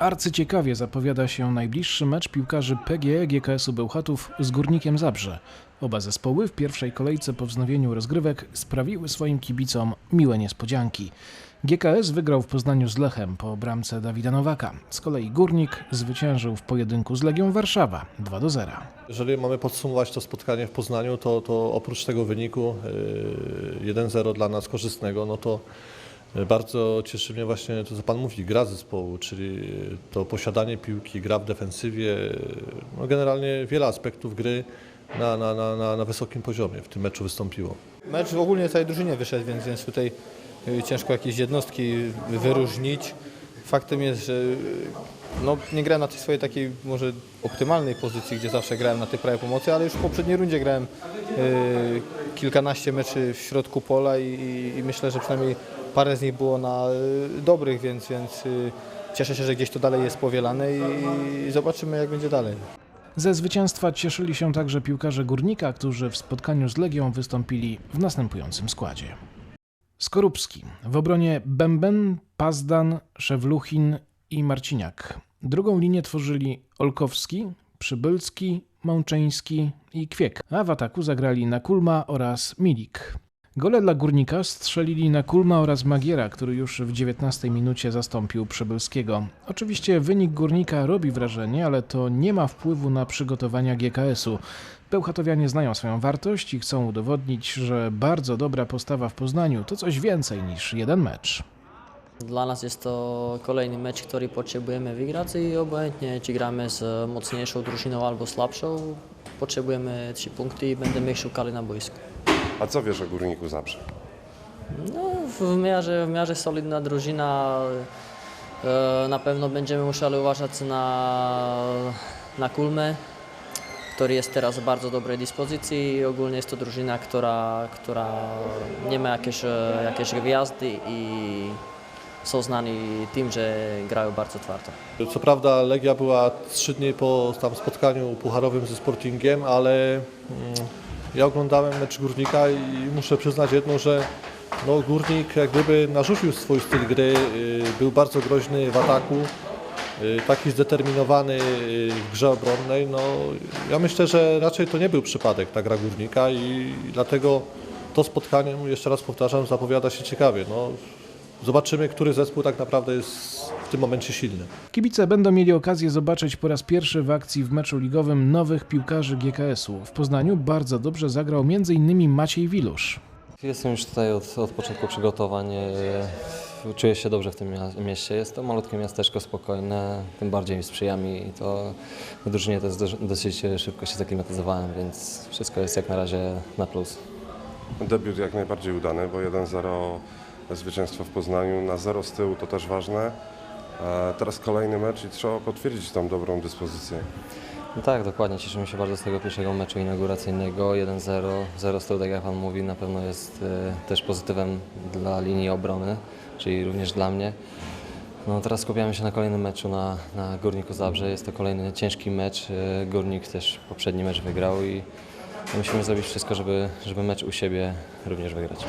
Arcyciekawie zapowiada się najbliższy mecz piłkarzy PGE GKS-u Bełchatów z Górnikiem Zabrze. Oba zespoły w pierwszej kolejce po wznowieniu rozgrywek sprawiły swoim kibicom miłe niespodzianki. GKS wygrał w Poznaniu z Lechem po bramce Dawida Nowaka. Z kolei Górnik zwyciężył w pojedynku z Legią Warszawa 2 do 0. Jeżeli mamy podsumować to spotkanie w Poznaniu, to, to oprócz tego wyniku yy, 1-0 dla nas korzystnego, no to yy, bardzo cieszy mnie właśnie to, co Pan mówi, gra zespołu, czyli to posiadanie piłki, gra w defensywie, no generalnie wiele aspektów gry na, na, na, na, wysokim poziomie w tym meczu wystąpiło. Mecz w ogóle całej drużynie wyszedł, więc, więc tutaj y, ciężko jakieś jednostki wyróżnić. Faktem jest, że y, no, nie grałem na tej swojej takiej może optymalnej pozycji, gdzie zawsze grałem na tej prawej pomocy, ale już w poprzedniej rundzie grałem y, kilkanaście meczy w środku pola i, i myślę, że przynajmniej parę z nich było na y, dobrych, więc, więc y, cieszę się, że gdzieś to dalej jest powielane i, zobaczymy jak będzie dalej. Ze zwycięstwa cieszyli się także piłkarze Górnika, którzy w spotkaniu z Legią wystąpili w następującym składzie. Skorupski. W obronie Bęben, Pazdan, Szewluchin i Marciniak. Drugą linię tworzyli Olkowski, Przybylski, Mączeński i Kwiek, a w ataku zagrali Nakulma oraz Milik. Gole dla Górnika strzelili Nakulma oraz Magiera, który już w 19 minucie zastąpił Przybylskiego. Oczywiście wynik Górnika robi wrażenie, ale to nie ma wpływu na przygotowania GKS-u. Bełchatowianie znają swoją wartość i chcą udowodnić, że bardzo dobra postawa w Poznaniu to coś więcej niż jeden mecz. Dla nas jest to kolejny mecz, który potrzebujemy wygrać i obojętnie czy gramy z mocniejszą drużyną albo słabszą, potrzebujemy trzy punkty i będziemy ich szukali na boisku. A co wiesz o Górniku Zabrze? No, w miarze, w miarze solidna drużyna. E, Na pewno będziemy musieli uważać na, na Kulmę, który jest teraz w bardzo dobrej dyspozycji i ogólnie jest to drużyna, która, która nie ma jakieś, e, jakieś gwiazdy i są znani tym, że grają bardzo twardo. Co prawda Legia była trzy dni po tam spotkaniu pucharowym ze Sportingiem, ale mm, ja oglądałem mecz Górnika i muszę przyznać jedno, że no, Górnik jak gdyby narzucił swój styl gry, y, był bardzo groźny w ataku, y, taki zdeterminowany y, w grze obronnej. No, ja myślę, że raczej to nie był przypadek ta gra Górnika i dlatego to spotkanie, jeszcze raz powtarzam, zapowiada się ciekawie. No, zobaczymy, który zespół tak naprawdę jest w tym momencie silny. Kibice będą mieli okazję zobaczyć po raz pierwszy w akcji w meczu ligowym nowych piłkarzy GKS-u. W Poznaniu bardzo dobrze zagrał m.in. Maciej Wilusz. Jestem już tutaj od, od początku przygotowań. e, Czuję się dobrze w tym mieście. Jest to malutkie miasteczko, spokojne, tym bardziej mi sprzyja mi i to w drużynie też dosyć szybko się zaklimatyzowałem, więc wszystko jest jak na razie na plus. Debiut jak najbardziej udany, bo 1-0 zwycięstwo w Poznaniu, na 0 z tyłu to też ważne. A teraz kolejny mecz i trzeba potwierdzić tą dobrą dyspozycję. No tak, dokładnie. Cieszymy się bardzo z tego pierwszego meczu inauguracyjnego. 1-0, 0 z tyłu, tak jak Pan mówi, na pewno jest e, też pozytywem dla linii obrony, czyli również dla mnie. No, teraz skupiamy się na kolejnym meczu na, na Górniku Zabrze. Jest to kolejny ciężki mecz. E, Górnik też poprzedni mecz wygrał i musimy zrobić wszystko, żeby, żeby mecz u siebie również wygrać.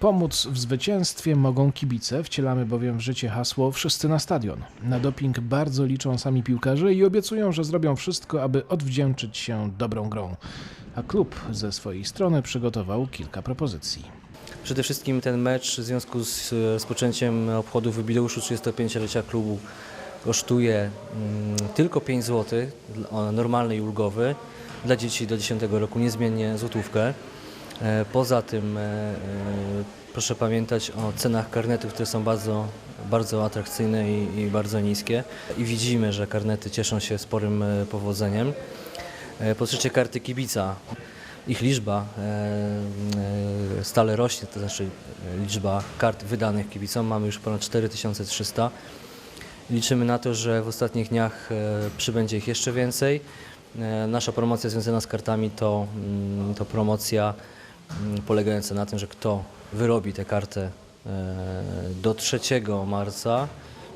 Pomóc w zwycięstwie mogą kibice, wcielamy bowiem w życie hasło Wszyscy na stadion. Na doping bardzo liczą sami piłkarze i obiecują, że zrobią wszystko, aby odwdzięczyć się dobrą grą. A klub ze swojej strony przygotował kilka propozycji. Przede wszystkim ten mecz w związku z e, rozpoczęciem obchodów jubileuszu 35-lecia klubu kosztuje mm, tylko 5 zł, normalny i ulgowy, dla dzieci do 10 roku niezmiennie złotówkę. E, Poza tym e, e, proszę pamiętać o cenach karnetów, które są bardzo, bardzo atrakcyjne i, i bardzo niskie. I widzimy, że karnety cieszą się sporym powodzeniem. Po trzecie karty kibica. Ich liczba stale rośnie, to znaczy liczba kart wydanych kibicom. Mamy już ponad 4300. Liczymy na to, że w ostatnich dniach przybędzie ich jeszcze więcej. Nasza promocja związana z kartami to, mm, to promocja mm, polegająca na tym, że kto wyrobi tę kartę e, do 3 marca,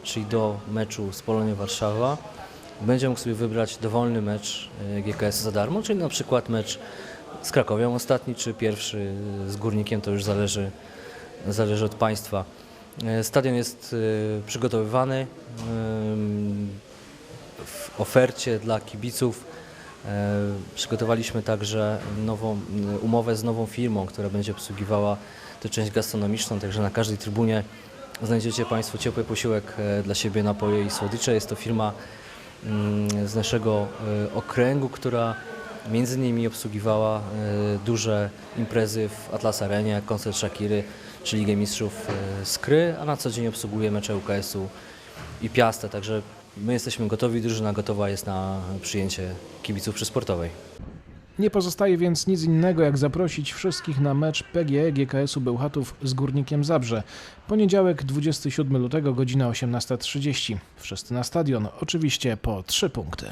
czyli do meczu z Polonią Warszawa, będzie mógł sobie wybrać dowolny mecz e, GKS za darmo, czyli na przykład mecz z Krakowią ostatni, czy pierwszy z Górnikiem, to już zależy, zależy od Państwa. E, Stadion jest e, przygotowywany. w ofercie dla kibiców e, przygotowaliśmy także nową m, umowę z nową firmą, która będzie obsługiwała tę część gastronomiczną, także na każdej trybunie znajdziecie Państwo ciepły posiłek e, dla siebie, napoje i słodycze. Jest to firma mm, z naszego e, okręgu, która między innymi obsługiwała e, duże imprezy w Atlas Arenie, koncert Shakiry czy Ligę Mistrzów e, Skry, a na co dzień obsługuje mecze UKS-u i Piastę, także my jesteśmy gotowi, drużyna gotowa jest na przyjęcie kibiców przy sportowej. Nie pozostaje więc nic innego, jak zaprosić wszystkich na mecz PGE GKS-u Bełchatów z Górnikiem Zabrze. Poniedziałek 27 lutego, godzina 18.30. Wszyscy na stadion, oczywiście po trzy punkty.